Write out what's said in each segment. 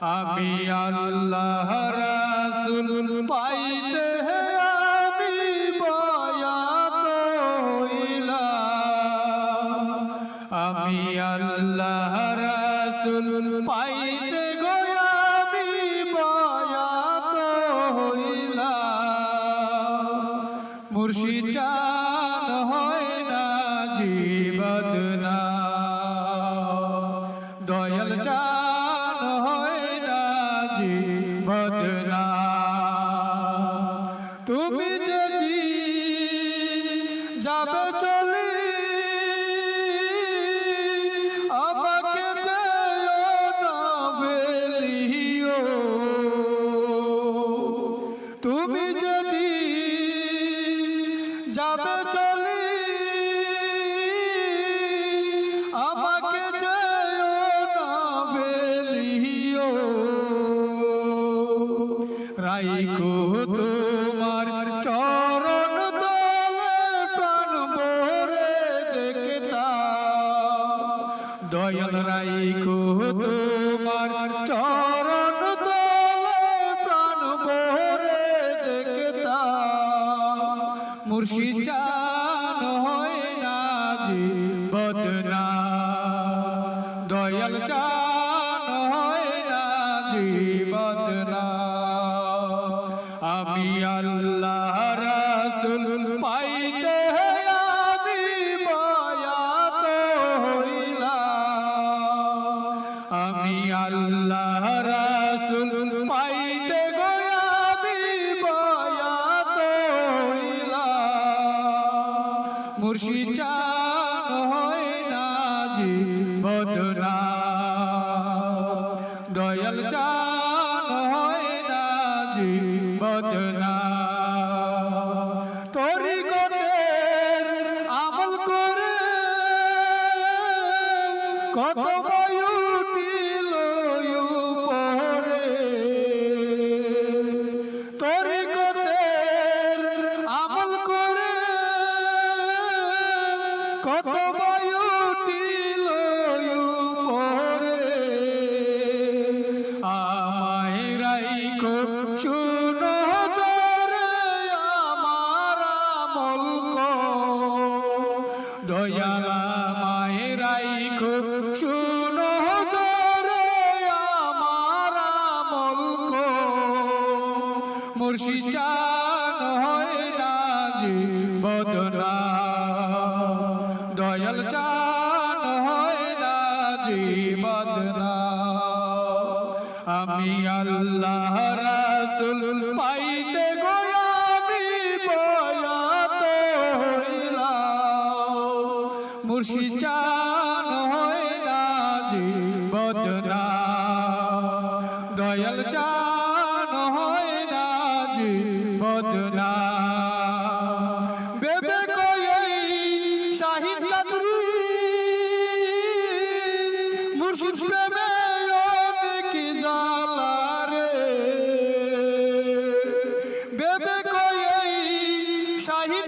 আমি আল্লাহ রাসুল পাইতে আমি বয়াত হইলাম আমি আল্লাহ রাসুল পাইতে গো আমি বয়াত হইলাম মুর্শিদ চান হয় না জীবত দয়াল চান রাইকো তোমার চরণ তলে প্রাণ ভরে দেখতা দয়াল রাইকো তোমার চরণ তলে প্রাণ ভরে দেখতা মুর্শিদ চান হয় না জি বদনা। দয়াল চান হয় না জি বদনা। আমি আল্লাহ রাসুল পাইতে আমি বয়াত হইলাম। আমি আল্লাহ রাসুল পাইতে আমি বয়াত হইলাম। মুর্শিদ হয় না জি বদনা। দয়াল চান হয় না কত বয়ুটিল পরে তোরি আমল করে। কত বয়ুটিল পরে আমায় রাইকো শুনো দয়ালা মায় রাইকো শুনো আমার আমল কো মুর্শিদ চান হয় না বদনা। দয়াল চান হয় বদনা। আমি আল্লাহ রাসুল পাইতে চান হয় না জি বদনা। দয়াল চান হয় না জি বদনা। বেবে কই শাহিদ কাদরি মুর্শিদ প্রেমে অনেক জালা রে বেবে কই শাহিদ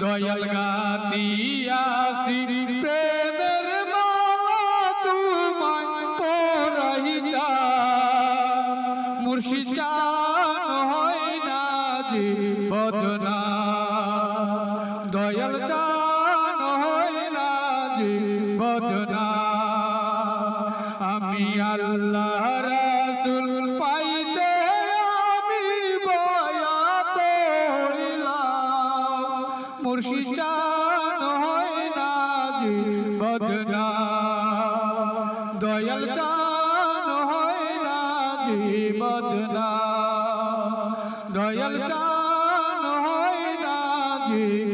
দয়াল গাতিয়াসি প্রেমের মালা তোমায় পরাইতা। মুর্শিদ চান হয় না যে বদনা। দয়াল চান হয় না যে বদনা। আমি আল্লাহ বগরা দয়াল চান হয় রাজি বদরা দয়াল চান হয় রাজি